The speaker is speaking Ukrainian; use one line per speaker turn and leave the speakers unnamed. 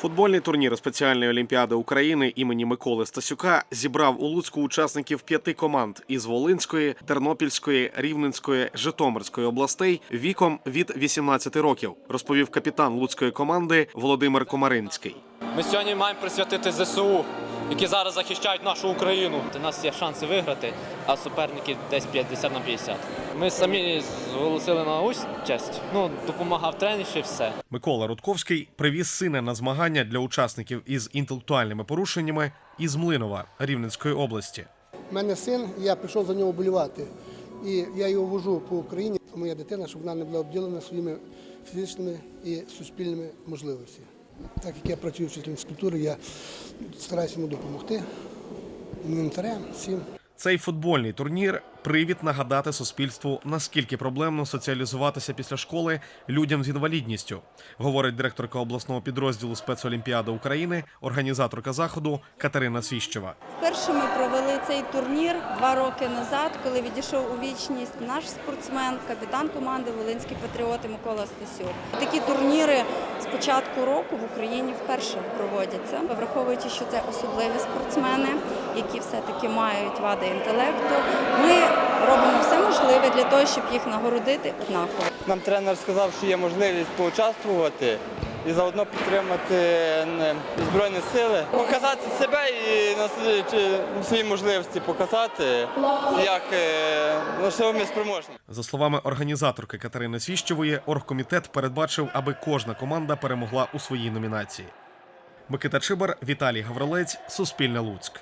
Футбольний турнір спеціальної олімпіади України імені Миколи Стасюка зібрав у Луцьку учасників п'яти команд із Волинської, Тернопільської, Рівненської, Житомирської областей віком від 18 років, розповів капітан луцької команди Володимир Комаринський.
Ми сьогодні маємо присвятити ЗСУ, які зараз захищають нашу Україну. У нас є шанси виграти, а суперники десь 50 на 50. Ми самі зголосили на участь, ну, допомагав тренер і все.
Микола Рудковський привіз сина на змагання для учасників із інтелектуальними порушеннями із Млинова Рівненської області.
У мене син, я прийшов за нього болювати. І я його вожу по Україні, моя дитина, щоб вона не була обділена своїми фізичними і суспільними можливостями. Так як я працюю вчителем фізкультури, я стараюся йому допомогти інвентарем, всім.
Цей футбольний турнір привід нагадати суспільству, наскільки проблемно соціалізуватися після школи людям з інвалідністю, говорить директорка обласного підрозділу спецолімпіади України, організаторка заходу Катерина Свіщева.
Вперше ми провели цей турнір два роки назад, коли відійшов у вічність наш спортсмен, капітан команди Волинські патріоти Микола Стасюк. Такі турніри з початку року в Україні вперше проводяться, враховуючи, що це особливі спортсмени, які все-таки мають вади інтелекту. Ми робимо все можливе для того, щоб їх нагородити однаково.
Нам тренер сказав, що є можливість поучаствувати і заодно підтримати Збройні сили, показати себе і на свої можливості показати, як е, на що ми спроможні.
За словами організаторки Катерини Свіщевої, оргкомітет передбачив, аби кожна команда перемогла у своїй номінації. Микита Чибар, Віталій Гаврилець, Суспільне Луцьк.